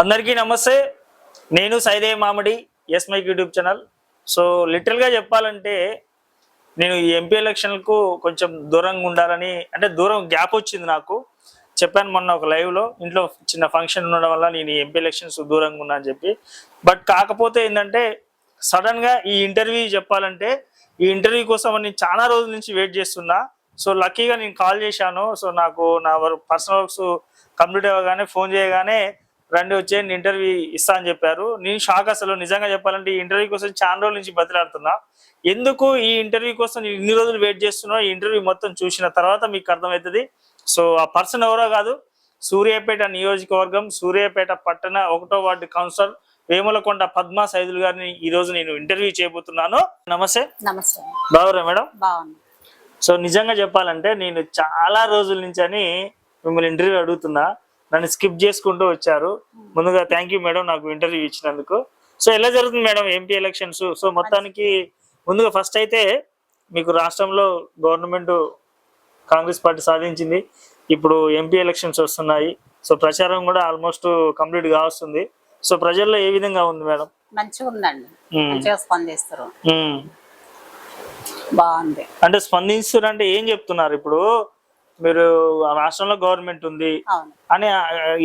అందరికీ నమస్తే. నేను Saide Mamidi S mike YouTube channel. So లిటరల్గా చెప్పాలంటే నేను ఈ ఎంపీ ఎలక్షన్లకు కొంచెం దూరంగా ఉండాలని అంటే దూరం గ్యాప్ వచ్చింది నాకు. చెప్పాను మొన్న ఒక లైవ్లో ఇంట్లో చిన్న ఫంక్షన్ ఉండడం వల్ల నేను ఈ ఎంపీ ఎలక్షన్స్ దూరంగా ఉన్నా అని చెప్పి. బట్ కాకపోతే ఏంటంటే సడన్గా ఈ ఇంటర్వ్యూ చెప్పాలంటే ఈ ఇంటర్వ్యూ కోసం నేను చాలా రోజుల నుంచి వెయిట్ చేస్తున్నా. సో లక్కీగా నేను కాల్ చేశాను. సో నాకు నా పర్సనల్ వర్క్స్ కంప్లీట్ అవ్వగానే ఫోన్ చేయగానే రండి వచ్చేయండి ఇంటర్వ్యూ ఇస్తా అని చెప్పారు. నేను షాక్ అసలు. నిజంగా చెప్పాలంటే ఈ ఇంటర్వ్యూ కోసం చాలా రోజుల నుంచి బతిలాడుతున్నా. ఎందుకు ఈ ఇంటర్వ్యూ కోసం నేను ఇన్ని రోజులు వెయిట్ చేస్తున్నా? ఈ ఇంటర్వ్యూ మొత్తం చూసిన తర్వాత మీకు అర్థమవుతుంది. సో ఆ పర్సన్ ఎవరో కాదు సూర్యాపేట నియోజకవర్గం సూర్యాపేట పట్టణ ఒకటో వార్డు కౌన్సిలర్ వేములకొండ పద్మా సైదులు గారిని ఈ రోజు నేను ఇంటర్వ్యూ చేయబోతున్నాను. నమస్తే. నమస్తే. బాగురా మేడం? సో నిజంగా చెప్పాలంటే నేను చాలా రోజుల నుంచి అని మిమ్మల్ని ఇంటర్వ్యూ అడుగుతున్నా. నన్ను స్కిప్ చేసుకుంటూ వచ్చారు. ముందుగా థ్యాంక్ యూ మేడం నాకు ఇంటర్వ్యూ ఇచ్చినందుకు. సో ఎలా జరుగుతుంది మేడం ఎంపీ ఎలక్షన్స్ సో మొత్తానికి ముందుగా ఫస్ట్ అయితే మీకు రాష్ట్రంలో గవర్నమెంట్ కాంగ్రెస్ పార్టీ సాధించింది. ఇప్పుడు ఎంపీ ఎలక్షన్స్ వస్తున్నాయి. సో ప్రచారం కూడా ఆల్మోస్ట్ కంప్లీట్గా వస్తుంది. సో ప్రజల్లో ఏ విధంగా ఉంది మేడం మంచిగా ఉందండి. మ్మ్. మంచిగా స్పందిస్తారు. బాగుంది. అంటే స్పందిస్తున్నారు అంటే ఏం చెప్తున్నారు ఇప్పుడు? మీరు రాష్ట్రంలో గవర్నమెంట్ ఉంది. అని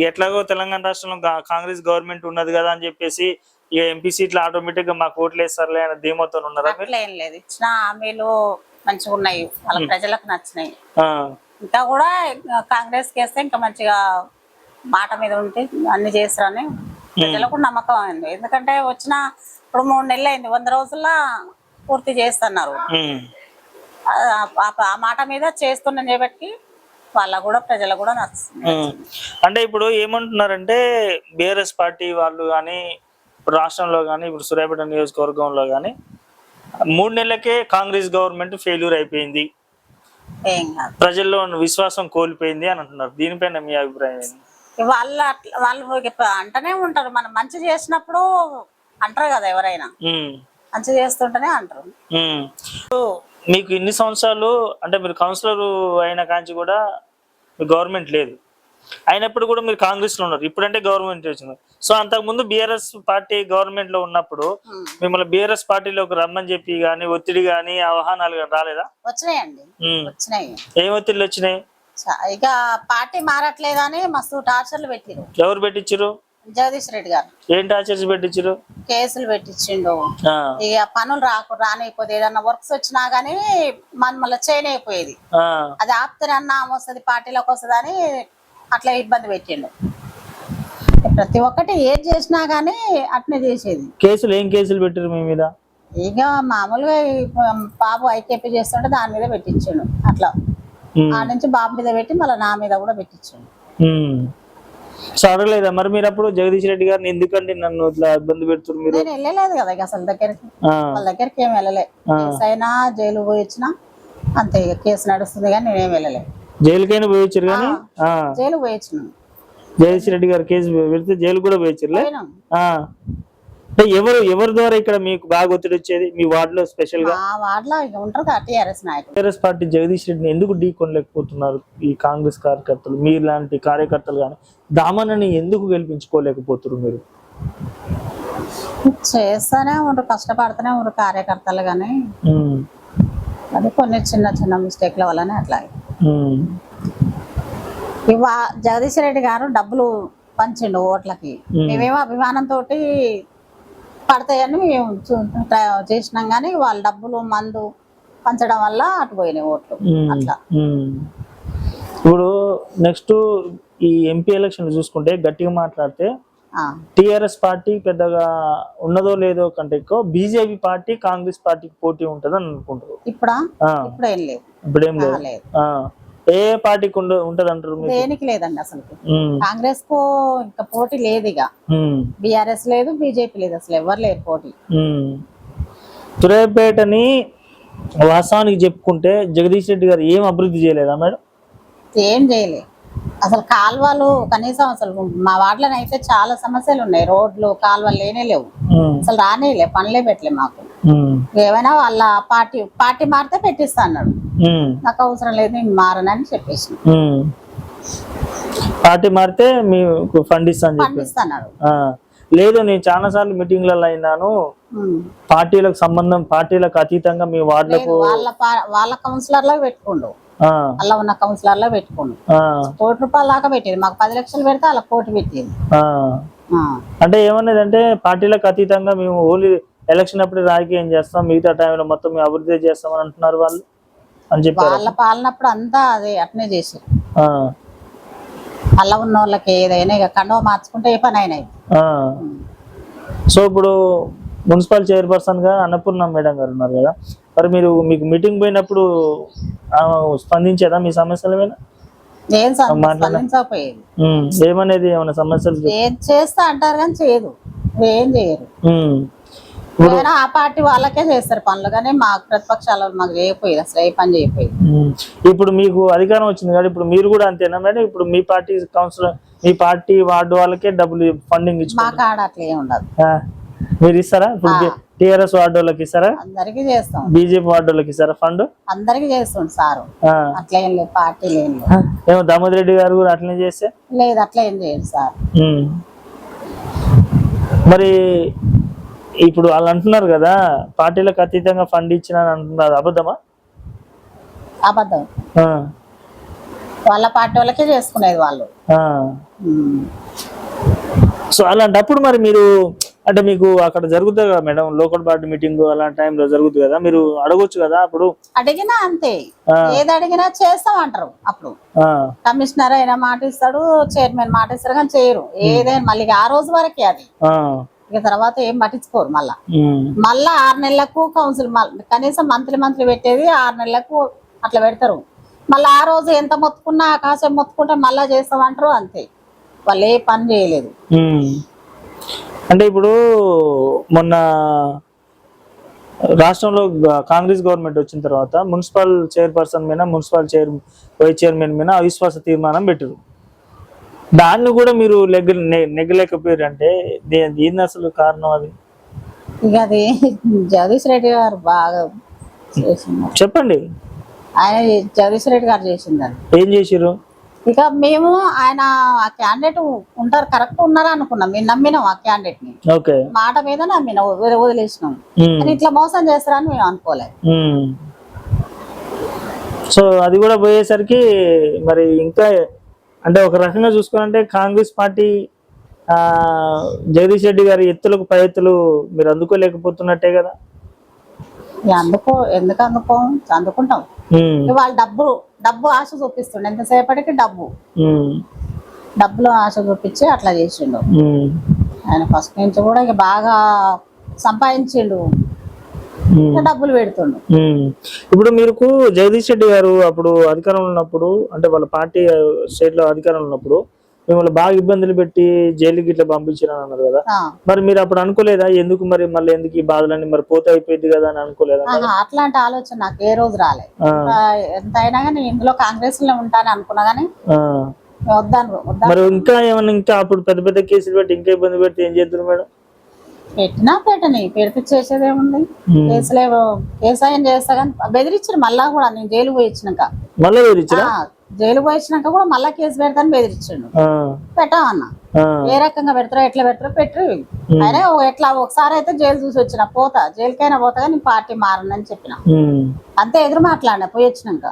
ఎట్లాగో తెలంగాణ రాష్ట్రంలో కాంగ్రెస్ గవర్నమెంట్ ఉన్నది కదా అని చెప్పేసి ఇక ఎంపీ సీట్లు ఆటోమేటిక్గా మాకు ఓట్లు వేస్తారులే అనే ధీమతో ఉన్నారా ఏం లేదు. ఇచ్చిన హామీలు మంచిగా ఉన్నాయి. వాళ్ళ ప్రజలకు నచ్చినాయి. ఇంకా కూడా కాంగ్రెస్ వేస్తే ఇంకా మంచిగా మాట మీద ఉంటే అన్ని చేస్తారని ప్రజలకు నమ్మకం అయింది. ఎందుకంటే వచ్చిన ఇప్పుడు మూడు నెలలు అయింది. వంద రోజుల్లో పూర్తి చేస్తున్నారు. ఆ- మాట మీద చేస్తున్న చేపట్టి వాళ్ళకు కూడా ప్రజలకు కూడా నచ్చుతుంది. అంటే ఇప్పుడు ఏమంటున్నారంటే బీఆర్ఎస్ పార్టీ వాళ్ళు కానీ ఇప్పుడు రాష్ట్రంలో కానీ ఇప్పుడు సూర్యాపేట నియోజకవర్గంలో కానీ మూడు నెలలకే కాంగ్రెస్ గవర్నమెంట్ ఫెయిల్యూర్ అయిపోయింది. ప్రజల్లో విశ్వాసం కోల్పోయింది అని అంటున్నారు. దీనిపైన మీ అభిప్రాయం వాళ్ళు అట్లా వాళ్ళు అంటనే ఉంటారు. మనం మంచి చేసినప్పుడు అంటారు కదా ఎవరైనా. మంచి చేస్తుంటేనే అంటారు. మీకు ఇన్ని సంవత్సరాలు అంటే మీరు కౌన్సిలర్ అయిన కాంచి కూడా గవర్నమెంట్ లేదు. అయినప్పుడు కూడా మీరు కాంగ్రెస్లో ఉన్నారు. ఇప్పుడంటే గవర్నమెంట్ వచ్చింది. సో అంతకుముందు బీఆర్ఎస్ పార్టీ గవర్నమెంట్లో ఉన్నప్పుడు ఉమ్. మిమ్మల్ని బీఆర్ఎస్ పార్టీలోకి రమ్మని చెప్పి కానీ ఒత్తిడి కానీ ఆహ్వానాలు కానీ రాలేదా? వచ్చినాయండి. మ్మ్. వచ్చినాయి. ఏం ఒత్తిడిలు వచ్చినాయి? ఇక పార్టీ మారట్లేదని మస్తు టార్చర్లు పెట్టిరు ఎవరు పెట్టించారు జగదీష్ రెడ్డి గారు. ఏం టార్చర్స్ పెట్టించారు కేసులు పెట్టించిండు. ఇక పనులు రాకు రానిపోతే ఏదన్నా వర్క్స్ వచ్చినా గానీ మన మళ్ళీ చేయనైపోయేది. ఆ, అది ఆపుతానన్నా ఆమె వస్తుంది పార్టీలోకి వస్తుంది అని అట్లా ఇబ్బంది పెట్టిండు. ప్రతి ఒక్కటి ఏది చేసినా గానీ అట్నే చేసేది. కేసులు ఏం కేసులు పెట్టారు మీ మీద? ఇక మామూలుగా బాబు ఐకేపీ చేస్తుంటే దాని మీద పెట్టించాడు. అట్లా. ఆ నుంచి బాబు మీద పెట్టి మళ్ళీ నా మీద కూడా పెట్టించాడు. సో అడగలేదా? మరి మీరు అప్పుడు జగదీష్ రెడ్డి గారిని ఎందుకంటే నన్ను ఇట్లా ఇబ్బంది పెడుతున్నారు మీరు? నేను వెళ్ళలేదు కదా ఇక అసలు దగ్గరికి. వాళ్ళ దగ్గరికి ఏం వెళ్ళలే. ఆ. కేసు అయినా జైలు పోయి వచ్చినా అంతే ఇక కేసు నడుస్తుంది కానీ నేనేం వెళ్ళలే. జైలుకైనా పోయొచ్చారు కానీ? ఆ, జైలు పోయి జగదీష్ రెడ్డి గారు కేసు పెడితే జైలు కూడా పోయినాం. ఆ. అంటే ఎవరు ఎవరి ద్వారా ఇక్కడ మీకు బాగా ఒత్తిడి వచ్చేది? మీ వార్డులో స్పెషల్గా? మా వార్డులో ఇక ఉంటారు కదా టీఆర్ఎస్ నాయకులు. టీఆర్ఎస్ పార్టీ జగదీష్ రెడ్డిని ఎందుకు ఢీ కొనలేకపోతున్నారు ఈ కాంగ్రెస్ కార్యకర్తలు? మీరు లాంటి కార్యకర్తలు కానీ దామనని ఎందుకు గెలిపించుకోలేకపోతున్నారు మీరు? చేస్తానే ఉంటారు కష్టపడుతూనే ఉంటారు కార్యకర్తలు కానీ అది కొన్ని చిన్న చిన్న మిస్టేక్ల వల్లనే అట్లా ఉమ్, ఇవా జగదీష్ రెడ్డి గారు డబ్బులు పంచిండు ఓట్లకి. మేమేమో అభిమానంతో పడతాయని మేము చేసినాం కానీ వాళ్ళ డబ్బులు మందు పంచడం వల్ల అటు పోయినాయి ఓట్లు. అట్లా. ఇప్పుడు నెక్స్ట్ ఈ ఎంపీ ఎలక్షన్ చూసుకుంటే గట్టిగా మాట్లాడితే ఆ, టిఆర్ఎస్ పార్టీ పెద్దగా ఉన్నదో లేదో కంటే ఎక్కువ బీజేపీ పార్టీ కాంగ్రెస్ పార్టీకి పోటీ ఉంటది అని అనుకుంటారు. ఇప్పుడా? ఇప్పుడు ఏం లేదు ఇప్పుడేం లేదు. ఏ పార్టీకి ఉంటది అంటారు దేనికి లేదండి అసలు కాంగ్రెస్కు ఇంకా పోటీ లేదు ఇక బీఆర్ఎస్ లేదు బీజేపీ లేదు అసలు ఎవరు లేరు పోటీ. ఉమ్. సూర్యాపేటని వాస్తవానికి చెప్పుకుంటే జగదీష్ రెడ్డి గారు ఏం అభివృద్ధి చేయలేదా మేడం? ఏం చేయలే. అసలు కాలువలు కనీసం అసలు మా వార్డులో అయితే చాలా సమస్యలు ఉన్నాయి. రోడ్లు కాలువలు లేనే లేవు. అసలు రానేలే పనులే పెట్టలే మాకు. ఏమైనా వాళ్ళ పార్టీ పార్టీ మారితే పెట్టిస్తా అన్నాడు. నాకు అవసరం లేదు నేను మారనని చెప్పేసి. పార్టీ మారితే మీకు ఫండ్ ఇస్తాను లేదు నేను చాలా సార్లు మీటింగ్లలో అయినాను. పార్టీలకు సంబంధం పార్టీలకు అతీతంగా మీ వార్డులకు వాళ్ళ వాళ్ళ కౌన్సిలర్లో పెట్టుకుండు అలా ఉన్న కౌన్సిలర్లో పెట్టుకుండు. ఆ, కోటి రూపాయల దాకా పెట్టేది. మాకు పది లక్షలు పెడితే అలా కోటి పెట్టేది. అంటే ఏమన్నది అంటే పార్టీలకు అతీతంగా మేము ఓన్లీ ఎలక్షన్ అప్పుడు రాజకీయం చేస్తాం మిగతా టైంలో మొత్తం అభివృద్ధి చేస్తామని అంటున్నారు వాళ్ళు. అని చెప్పారు. వాళ్ళ పాలనప్పుడు అంతా అదే అట్నే చేసారు ఆ, అలా ఉన్న వాళ్ళకి ఏదైనా ఇక కండవ మార్చుకుంటే ఏ పని అయినాయి. సో ఇప్పుడు మున్సిపల్ చైర్పర్సన్గా అన్నపూర్ణ మేడం గారు ఉన్నారు కదా. మరి మీరు మీకు మీటింగ్ పోయినప్పుడు స్పందించేదా మీ సమస్యల మీద? ఏం ఏమనేది ఏమైనా సమస్యలు చేస్తా అంటారు కానీ చేయదు. ఏం చేయరు. ఏదైనా ఆ పార్టీ వాళ్ళకే చేస్తారు పనులు కానీ మాకు ప్రతిపక్షాలు మాకు చేయకపోయేది అసలు ఏ పని చేయకపోయేది. ఉమ్. ఇప్పుడు మీకు అధికారం వచ్చింది కదా ఇప్పుడు మీరు కూడా అంతేనా మేడం? ఇప్పుడు మీ పార్టీ కౌన్సిలర్ మీ పార్టీ వార్డు వాళ్ళకే డబ్బులు ఫండింగ్ ఇచ్చు మా కాడ అట్లా ఉండదు. మీరు ఇస్తారా? ఇప్పుడు టిఆర్ఎస్ వార్డు వాళ్ళకి ఇస్తారా? అందరికీ చేస్తాం. బీజేపీ వార్డు వాళ్ళకి ఇస్తారా ఫండ్? అందరికీ చేస్తుండు సారు. అట్లా ఏం లేదు పార్టీలు ఏం లేదు ఏమో దామోదర్ రెడ్డి గారు కూడా అట్లనే చేస్తే? లేదు అట్లా ఏం చేయడు సార్. మరి ఇప్పుడు వాళ్ళు అంటున్నారు కదా పార్టీలకు అతీతంగా ఫండ్ ఇచ్చిన అంటున్నారు. అబద్ధమా? అబద్ధం. వాళ్ళ పార్టీ వాళ్ళకే చేసుకునేది వాళ్ళు. సో అలాంటప్పుడు మరి మీరు అంటే మీకు అక్కడ జరుగుతుంది కదా మేడం లోకల్ పార్టీ మీటింగ్ అలాంటి టైంలో జరుగుతుంది కదా మీరు అడగొచ్చు కదా అప్పుడు? అడిగినా అంతే. ఏది అడిగినా చేస్తామంటారు అప్పుడు. ఆ, కమిషనర్ అయినా మాట ఇస్తాడు చైర్మన్ మాట ఇస్తారు కానీ చేయరు. ఏదైనా మళ్ళీ ఆ రోజు వరకే అది. ఇక తర్వాత ఏం పట్టించుకోరు మళ్ళా. మళ్ళా ఆరు నెలలకు కౌన్సిల్ కనీసం మంత్లీ మంత్లీ పెట్టేది ఆరు నెలలకు అట్లా పెడతారు. మళ్ళీ ఆ రోజు ఎంత మొత్తుకున్నా కాసేపు మొత్తుకుంటే మళ్ళా చేస్తామంటారు అంతే. వాళ్ళు ఏ పని చేయలేదు. అంటే ఇప్పుడు మొన్న రాష్ట్రంలో కాంగ్రెస్ గవర్నమెంట్ వచ్చిన తర్వాత మున్సిపల్ చైర్పర్సన్ మీద మున్సిపల్ చైర్ వైస్ చైర్మన్ మీద అవిశ్వాస తీర్మానం పెట్టారు దాన్ని కూడా మీరు లెగ్గ నె- నెగ్గలేకపోయారు అంటే దే- ఏంది అసలు కారణం అది? ఇక అది జగదీష్ రెడ్డి గారు బాగా చేసింది చెప్పండి. ఆయన జగదీష్ రెడ్డి గారు చేసిందని ఏం చేసిర్రు? ఇక మేము ఆయన ఆ క్యాండిడేట్ ఉంటారు కరెక్ట్ ఉన్నారు అనుకున్నాం. మేము నమ్మినాం ఆ క్యాండిడేట్ని ఓకే. మాట మీద నమ్మినాం వదిలే- వదిలేసినాం. కానీ ఇట్లా మోసం చేస్తారని మేము అనుకోలేదు. సో అది కూడా పోయేసరికి మరి ఇంకా అంటే ఒక రకంగా చూసుకోవాలంటే కాంగ్రెస్ పార్టీ ఆ జగదీష్ రెడ్డి గారి ఎత్తులకు పై ఎత్తులు మీరు అందుకోలేకపోతున్నట్టే కదా? అందుకో ఎందుకు అందుకో? అందుకుంటాం. వాళ్ళు డబ్బు డబ్బు ఆశ చూపిస్తుండే. ఎంతసేపటికి డబ్బు? డబ్బులు ఆశ చూపించి అట్లా చేసిండు. ఆయన ఫస్ట్ నుంచి కూడా ఇక బాగా సంపాదించిండు. డబ్బులు పెడుతుండు. ఇప్పుడు మీకు జగదీష్ రెడ్డి గారు అప్పుడు అధికారంలో ఉన్నప్పుడు అంటే వాళ్ళ పార్టీ స్టేట్లో అధికారంలో ఉన్నప్పుడు మిమ్మల్ని బాగా ఇబ్బందులు పెట్టి జైలుకి ఇట్లా పంపించారని అన్నారు కదా. మరి మీరు అప్పుడు అనుకోలేదా? ఎందుకు మరి మళ్ళీ ఎందుకు ఈ బాధలన్నీ మరి పోతే అయిపోయింది కదా అని అనుకోలేదా అట్లాంటి ఆలోచన నాకు ఏ రోజు రాలే. ఆ, ఆ, ఎంత అయినా కానీ ఇందులో కాంగ్రెస్లో ఉంటాను అనుకున్నా. వద్దాను వద్దాను మరి ఇంకా ఏమన్నా ఇంకా అప్పుడు పెద్ద పెద్ద కేసులు పెట్టి ఇంకా ఇబ్బంది పెడితే ఏం చేద్దరు మేడం? పెట్టినా పెట్టని పెడితే చేసేది ఏముంది. కేసులే కేసు ఆయన చేస్తా కానీ బెదిరించారు మళ్ళా కూడా నేను జైలు పోయి వచ్చినాక మళ్ళీ ఆ, జైలు పోయి వచ్చినాక కూడా మళ్ళా కేసు పెడతాను బెదిరించాడు. పెట్టామన్నా ఏ రకంగా పెడతారో ఎట్లా పెడతారో పెట్టరు. అయినా ఎట్లా ఒకసారి అయితే జైలు చూసి వచ్చిన పోతా. జైలుకైనా పోతా కానీ పార్టీ మారనని చెప్పిన. అంతే ఎదురు మాట్లాడినా పోయి వచ్చినాక.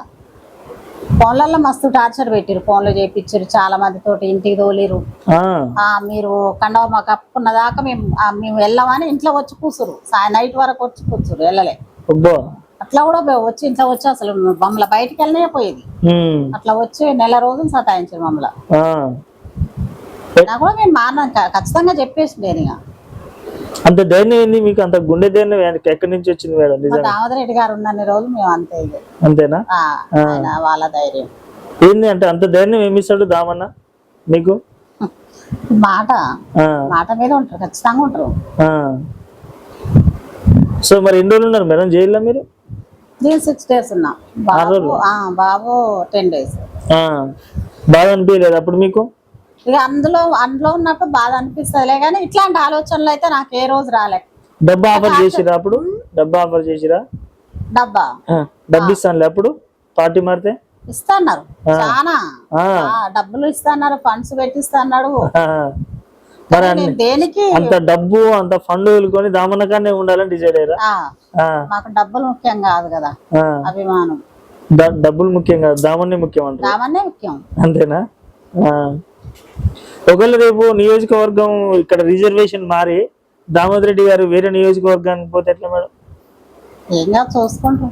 ఫోన్లలో మస్తు టార్చర్ పెట్టిరు ఫోన్లో చేయించారు చాలా మంది తోటి ఇంటికి తోలిరు ఆ, మీరు కండవ మాకు కప్పుకున్న దాకా మేము మేము వెళ్ళామని ఇంట్లో వచ్చి సాయం నైట్ వరకు వచ్చి కూర్చురు వెళ్ళలే. అట్లా కూడా వచ్చి ఇంట్లో వచ్చి అసలు మమ్మల్ని బయటికి వెళ్ళనే పోయేది. అట్లా వచ్చి నెల రోజులు సతాయించారు మమ్మల్ని. కూడా మేము మాన ఖచ్చితంగా చెప్పేసి నేను ఇక. అంత ధైర్యం ఏంది? మీకు అంత గుండె ధైర్యం ఎక్కడి నుంచి వచ్చింది మేడం? రెడ్డి గారు ఉన్నన్ని రోజులు మేము అంతే. అంతేనా? వాళ్ళ ధైర్యం. ఏంది అంటే అంత ధైర్యం ఏమిస్తాడు దామన్న? మీకు? మాట. మాట మీద ఉంటారు ఖచ్చితంగా ఉంటారు. సో మరి ఎన్ని రోజులు ఉన్నారు మేడం జైల్లో మీరు? నేను సిక్స్ డేస్ ఉన్నా. బాబు టెన్ డేస్. బాగా అనిపించలేదు అప్పుడు మీకు? ఇక అందులో అందులో ఉన్నప్పుడు బాధ అనిపిస్తుందిలే కానీ ఇట్లాంటి ఆలోచనలు అయితే నాకు ఏ రోజు రాలే. డబ్బా ఆఫర్ చేసిరా అప్పుడు? డబ్బా ఆఫర్ చేసిరా? డబ్బా. డబ్బు ఇస్తానులే అప్పుడు? పార్టీ మారితే? ఇస్తాన్నారు. చాలా డబ్బులు ఇస్తాన్నారు ఫండ్స్ అన్ని- దేనికి? అంత డబ్బు అంత ఫండ్ వదులుకొని దామనకానే ఉండాలని డిసైడ్ అయ్యారా? మాకు డబ్బులు ముఖ్యం కాదు కదా. అభిమానం. డబ్బులు ముఖ్యం కాదు దామన్నే ముఖ్యం అంటారు. రామన్నే ముఖ్యం. అంతేనా. ఒకవేళ రేపు నియోజకవర్గం ఇక్కడ రిజర్వేషన్ మారి దామోదర్ రెడ్డి గారు వేరే నియోజకవర్గానికి పోతే ఎట్లా మేడం? ఏం చూసుకుంటాం.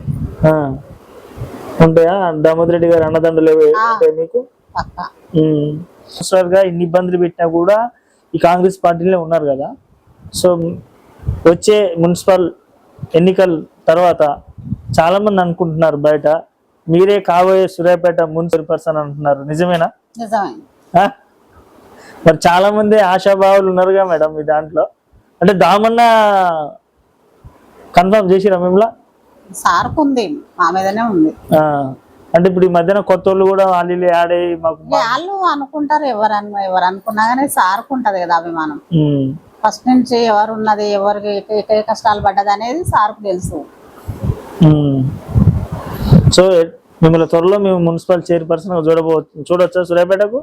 ఉంటాయా? దామోదర్ రెడ్డి గారు అన్నదండలు ఉంటాయి మీకు? ఇన్ని ఇబ్బందులు పెట్టినా కూడా ఈ కాంగ్రెస్ పార్టీలో ఉన్నారు కదా. సో వచ్చే మున్సిపల్ ఎన్నికల తర్వాత చాలా మంది అనుకుంటున్నారు బయట. మీరే కాబోయే సూర్యాపేట మున్సిపల్ పర్సన్ అంటున్నారు. నిజమేనా? నిజమే? మరి చాలా మంది ఆశాభావులు ఉన్నారుగా మేడం మీ దాంట్లో అంటే దామన్న కన్ఫర్మ్ చేసిరా మిమ్మల్ని సార్కు ఉంది మా మీదనే ఉంది. అంటే ఇప్పుడు ఈ మధ్యన కొత్త వాళ్ళు కూడా వాళ్ళు అయ్యి మాకు వాళ్ళు అనుకుంటారు ఎవరు అను ఎవరు అనుకున్నా కానీ సార్కు ఉంటది కదా అభిమానం. ఫస్ట్ నుంచి ఎవరు ఉన్నది ఎవరికి ఏ- కష్టాలు పడ్డది అనేది సార్కు తెలుసు. సో మిమ్మల్ని త్వరలో మేము మున్సిపల్ చైర్పర్సన్ చూడబో చూడొచ్చా సూర్యాపేటకు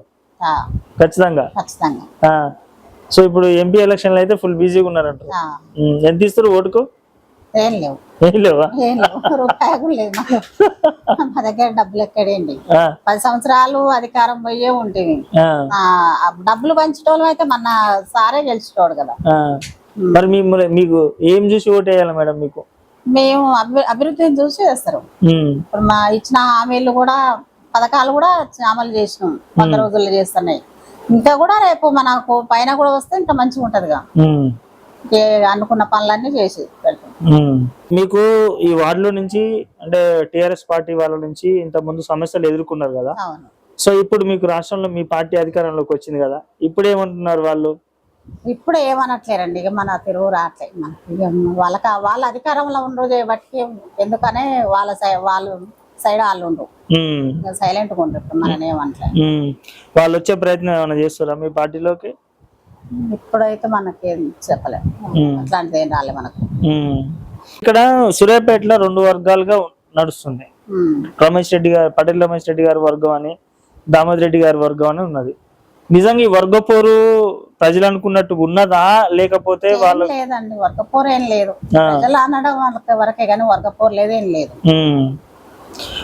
ఖచ్చితంగా. సో ఇప్పుడు ఎంపీ ఎలక్షన్లు అయితే ఫుల్ బిజీగా ఉన్నారంట. ఎంత ఇస్తారు ఓటుకు? ఏం లేవు. ఏం లేవా? రూపాయి లేదు. మా దగ్గర డబ్బులు ఎక్కడేంటి? ఆ, పది సంవత్సరాలు అధికారం పోయే ఉంటుంది డబ్బులు పంచటోళ్ళు అయితే మన సారే గెలిచిటోడు కదా. మరి మిమ్మల్ని మీకు ఏం చూసి ఓటు వేయాలి మేడం మీకు? మేము అభి అభివృద్ధిని చూసి చేస్తారు. మ్మ్. ఇప్పుడు మా ఇచ్చిన హామీలు కూడా పథకాలు కూడా అమలు చేసినాం. వంద రోజుల్లో చేస్తున్నాయి. ఇంకా కూడా రేపు మనకు పైన కూడా వస్తే ఇంకా మంచిగా ఉంటదిగా. అనుకున్న పనులన్నీ చేసి. మీకు ఈ వార్డులో నుంచి అంటే టిఆర్ఎస్ పార్టీ వాళ్ళ నుంచి ఇంత ముందు సమస్యలు ఎదుర్కొన్నారు కదా? సో ఇప్పుడు మీకు రాష్ట్రంలో మీ పార్టీ అధికారంలోకి వచ్చింది కదా? ఇప్పుడు ఏమంటున్నారు వాళ్ళు? ఇప్పుడు ఏమనట్లేరండి ఇక మన తిరుగు రావట్లే. మనకి వాళ్ళకి వాళ్ళ అధికారంలో ఉన్న రోజు బట్టి ఎందుకనే వాళ్ళ వాళ్ళ సైడ్ వాళ్ళు ఉండరు. ఉండరు మనని ఏమనట్లే మ్మ్. వాళ్ళు వచ్చే ప్రయత్నం ఏమైనా చేస్తారా మీ పార్టీలోకి? ఇప్పుడైతే మనకి చెప్పలేదు అట్లాంటిది ఏం రాలే మనకు. ఇక్కడ సూర్యాపేటలో రెండు వర్గాలుగా నడుస్తుంది. రమేష్ రెడ్డి గారు పటేల్ రమేష్ రెడ్డి గారి వర్గం అని దామోదర్ రెడ్డి గారి వర్గం అని ఉన్నది. నిజంగా ఈ వర్గ పోరు ప్రజలు అనుకున్నట్టు ఉన్నదా? లేకపోతే వాళ్ళు లేదండి వర్గపోరు ఏం లేదు. ప్రజలు అనడం వాళ్ళకి వరకే కానీ వర్గపోరు లేదు ఏం లేదు.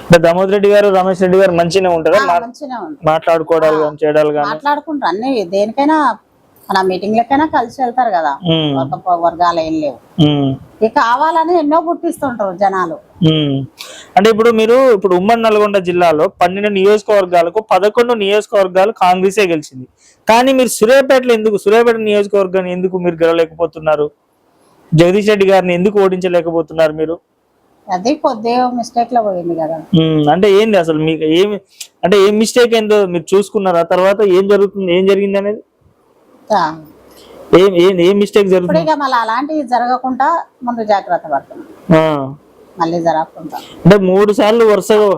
అంటే దామోదర్ రెడ్డి గారు రమేష్ రెడ్డి గారు మంచిగానే ఉంటారా? మాట్లాడుకోవడాలు కానీ చేయడాలు కానీ? మాట్లాడుకుంటారు. అన్ని దేనికైనా మన మీటింగ్లకైనా కలిసి వెళ్తారు కదా. వర్గాలు ఏం లేవు. ఇక కావాలని ఎన్నో గుర్తిస్తుంటారు జనాలు. అంటే ఇప్పుడు మీరు ఇప్పుడు ఉమ్మడి నల్గొండ జిల్లాలో పన్నెండు నియోజకవర్గాలకు పదకొండు నియోజకవర్గాలు కాంగ్రెసే గెలిచింది. కానీ మీరు సూర్యాపేటలో ఎందుకు సూర్యాపేట నియోజకవర్గాన్ని ఎందుకు మీరు గెలవలేకపోతున్నారు? జగదీష్ రెడ్డి గారిని ఎందుకు ఓడించలేకపోతున్నారు మీరు? అది కొద్దిగా మిస్టేక్లో పోయింది కదా. అంటే ఏంది అసలు మీకు ఏమి అంటే ఏం మిస్టేక్ ఏందో మీరు చూసుకున్నారా తర్వాత ఏం జరుగుతుంది ఏం జరిగింది అనేది. ఏం ఏం ఏం మిస్టేక్ జరుగుతుంది ఇక మళ్ళీ అలాంటివి జరగకుండా ముందు జాగ్రత్త పడుతున్నాం. మళ్ళీ జరగకుండా అంటే మూడు సార్లు వరుసగా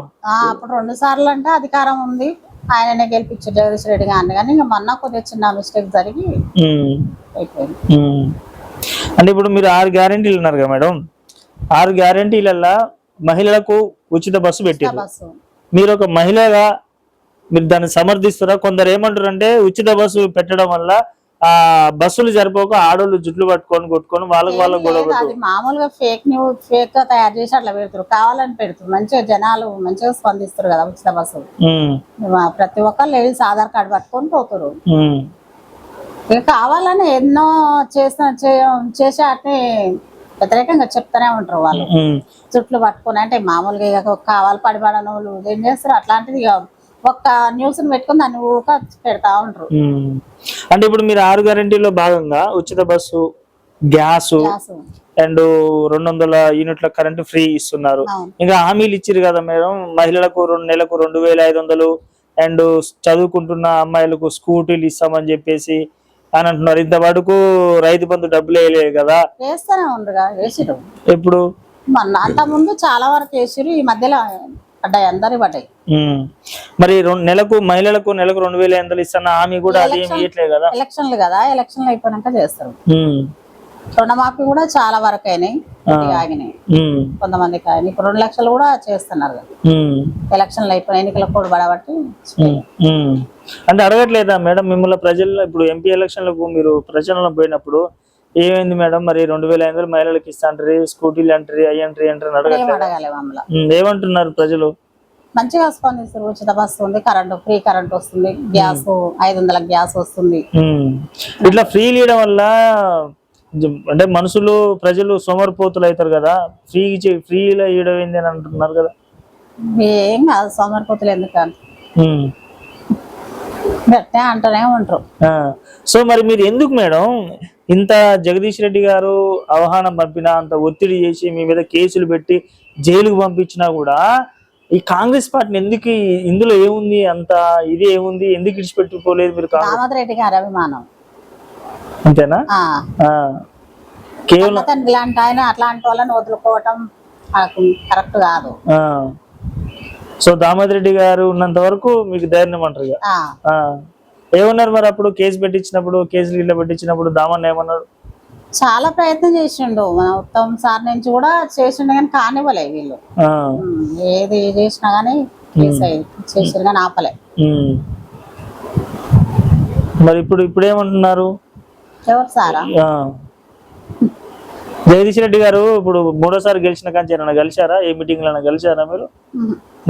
అప్పుడు రెండు సార్లు అంటే అధికారం ఉంది ఆయననే గెలిపించారు జగదీష్ రెడ్డి గారిని కానీ ఇంకా మొన్న కొద్దిగా చిన్న మిస్టేక్ జరిగి. అయిపోయింది. అంటే ఇప్పుడు మీరు ఆరు గ్యారెంటీలు ఉన్నారు కదా మేడం ఆరు గ్యారెంటీలల్లా మహిళలకు ఉచిత బస్సు పెట్టారు మీరు ఒక మహిళగా మీరు దాన్ని సమర్థిస్తారా? కొందరు ఏమంటారు అంటే ఉచిత బస్సు పెట్టడం వల్ల ఆ బస్సులు సరిపోక ఆడోళ్ళు జుట్లు పట్టుకొని కొట్టుకొని వాళ్ళకి వాళ్ళకి గొడవ మామూలుగా ఫేక్ న్యూస్ ఫేక్గా తయారు చేసి అట్లా పెడతారు కావాలని పెడతారు మంచిగా జనాలు మంచిగా స్పందిస్తారు కదా ఉచిత బస్సు. ప్రతి ఒక్కరు లేడీస్ ఆధార్ కార్డు పట్టుకొని పోతారు కావాలని ఎన్నో చేసిన చేసే అట్నే వ్యతిరేకంగా చెప్తానే ఉంటారు వాళ్ళు. చుట్లు పట్టుకొని అంటే మామూలుగా ఇక కావాలి పడిపడని వాళ్ళు ఏం చేస్తారు? అట్లాంటిది ఒక్క న్యూస్ పెట్టుకొని దాన్ని ఊక పెడతా ఉంటారు. అంటే ఇప్పుడు మీరు ఆరు గ్యారెంటీలో భాగంగా ఉచిత బస్సు గ్యాస్ అండ్ రెండు వందల యూనిట్ల కరెంట్ ఫ్రీ ఇస్తున్నారు. ఇంకా హామీలు ఇచ్చిరు కదా మేడం? మహిళలకు రెండు నెలకు రెండు వేల ఐదు వందలు అండ్ చదువుకుంటున్న అమ్మాయిలకు స్కూటీలు ఇస్తామని చెప్పేసి అని అంటున్నారు. ఇంత వరకు రైతు బంధు డబ్బులు వేయలేదు కదా. వేస్తూనే ఉండరుగా వేసిరు. ఎప్పుడు? మొన్న అంత ముందు చాలా వరకు వేసిరు ఈ మధ్యలో పడ్డాయి అందరి పడ్డాయి. మరి రెండు నెలకు మహిళలకు నెలకు రెండు వేల వందలు ఇస్తున్న హామీ కూడా అది ఇవ్వట్లేదు కదా. ఎలక్షన్లు కదా ఎలక్షన్లు అయిపోయినాక చేస్తారు. రుణమాఫీ కూడా చాలా వరకు అయినాయి. ఆగినాయి. కొంతమందికి ఆయన ఇప్పుడు రెండు లక్షలు కూడా చేస్తున్నారు ఎలక్షన్లు అయిపోయి ఎన్నికలకు కూడా పడబట్టి. అంటే అడగట్లేదా మేడం? మిమ్మల్ని ప్రజల్లో ఇప్పుడు ఎంపీ ఎలక్షన్లకు మీరు ప్రచారంలో పోయినప్పుడు ఏమైంది మేడం? మరి రెండు వేల ఐదు వందలు మహిళలకు ఇస్తా అంటారు స్కూటీలు అంటారు అయ్యి అంటారు అంటారు ఏమంటున్నారు ప్రజలు? మంచిగా స్పందిస్తారు. ఉచిత బస్సు ఉంది కరెంటు ఫ్రీ కరెంట్ వస్తుంది గ్యాస్ ఐదు వందల గ్యాస్ వస్తుంది. ఇట్లా ఫ్రీ ఇవ్వడం వల్ల అంటే మనుషులు ప్రజలు సోమరిపోతులు అవుతారు కదా. ఫ్రీ ఫ్రీలో ఇవ్వడం ఏంది అని అంటున్నారు కదా. ఏం కాదు సోమరిపోతులు. గట్టే అంటూనే ఉంటారు. సో మరి మీరు ఎందుకు మేడం ఇంత జగదీష్ రెడ్డి గారు ఆహ్వానం పంపినా అంత ఒత్తిడి చేసి మీ మీద కేసులు పెట్టి జైలుకు పంపించినా కూడా ఈ కాంగ్రెస్ పార్టీని ఎందుకు ఇందులో ఏముంది అంత ఇది ఏముంది ఎందుకు ఇడిచిపెట్టుకోలేదు మీరు కాంగ్రెస్ దామోదర్ రెడ్డి గారి అభిమానం. అంతేనా. కేవలం అతను ఇలాంటి ఆయన అట్లాంటి వాళ్ళని వదులుకోవటం కరెక్ట్ కాదు. సో దామోదర్ రెడ్డి గారు ఉన్నంత వరకు మీకు ధైర్యం అంటారు. ఏమన్నారు మరి అప్పుడు కేసు పెట్టించినప్పుడు కేసులు ఇట్లా పెట్టించినప్పుడు దామన్న ఏమన్నారు? చాలా ప్రయత్నం చేసిండు. మన ఉత్తమ్ సార్ నుంచి కూడా చేసిండు కానీ కానివ్వలే వీళ్ళు. ఏది చేసినా కానీ చేసిండు కానీ ఆపలే. మరి ఇప్పుడు ఇప్పుడు ఏమంటున్నారు? ఎవరు సారా. జగదీష్ రెడ్డి గారు ఇప్పుడు మూడోసారి గెలిచిన కాంచి ఏమైనా కలిశారా ఏ మీటింగ్లో కలిశారా మీరు.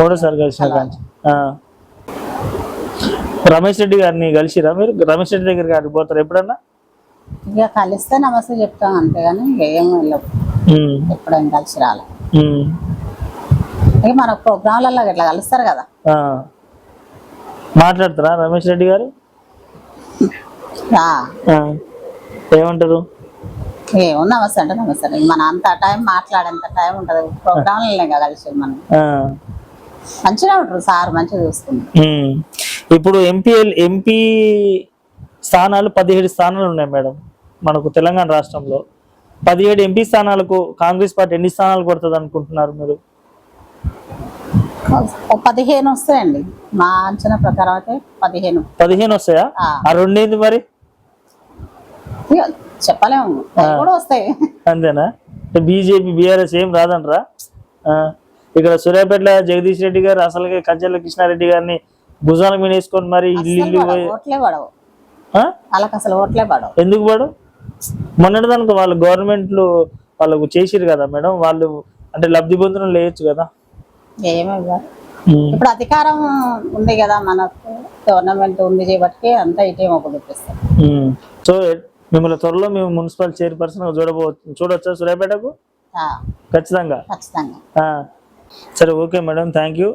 మూడోసారి కలిసిన కాంచి. రమేష్ రెడ్డి గారిని కలిసిరా మీరు రమేష్ రెడ్డి దగ్గరికి గారికి పోతారు ఎప్పుడన్నా ఇక కలిస్తే నమస్తే చెప్తాం అంతేగాని ఏం వెళ్ళవు. ఎప్పుడైనా కలిసి రాలే. ఇక మన ప్రోగ్రాంలలో ఇట్లా కలుస్తారు కదా. మాట్లాడతారా రమేష్ రెడ్డి గారు. ఏమంటారు? ఏమో నమస్తే అంటే నమస్తే. మన అంత టైం మాట్లాడేంత టైం ఉంటుంది ప్రోగ్రాంలలో ఇంకా కలిసి మనం. మంచిగా ఉంటారు సార్ మంచిగా ఉమ్. ఇప్పుడు ఎంపీ ఎంపీ స్థానాలు పదిహేడు స్థానాలు ఉన్నాయి మేడం మనకు తెలంగాణ రాష్ట్రంలో. పదిహేడు ఎంపీ స్థానాలకు కాంగ్రెస్ పార్టీ ఎన్ని స్థానాలు కొడుతుంది అనుకుంటున్నారు మీరు? పదిహేను వస్తాయండి. మా అంచనా ప్రకారం అయితే పదిహేను. పదిహేను వస్తాయా? ఆ. రెండేంది మరి? చెప్పలేము. కూడా వస్తాయి. అంతేనా? బీజేపీ బీఆర్ఎస్ ఏం రాదంటరా. ఇక్కడ సూర్యాపేటలో జగదీష్ రెడ్డి గారు అసలుగా కంచెల కృష్ణారెడ్డి గారిని భుజాల మీద వేసుకొని మరి ఇల్లు అసలు పడవు, ఓట్లే పడవు? వాళ్ళకి అసలు ఓట్లే పడవు. ఎందుకు పడు మొన్నటిదానికి వాళ్ళు గవర్నమెంట్లు వాళ్ళకు చేసిరు కదా మేడం వాళ్ళు అంటే లబ్ధి పొందడం లేయచ్చు కదా. ఏమీ. ఇప్పుడు అధికారం ఉంది కదా మనకు గవర్నమెంట్ ఉంది చేయబట్టి అంతా ఇటే మొగ్గు చూపిస్తారు. సో మిమ్మల్ని త్వరలో మేము మున్సిపల్ చైర్పర్సన్ చూడబో చూడొచ్చా సూర్యాపేటకు ఖచ్చితంగా. సరే ఓకే మేడం. Thank you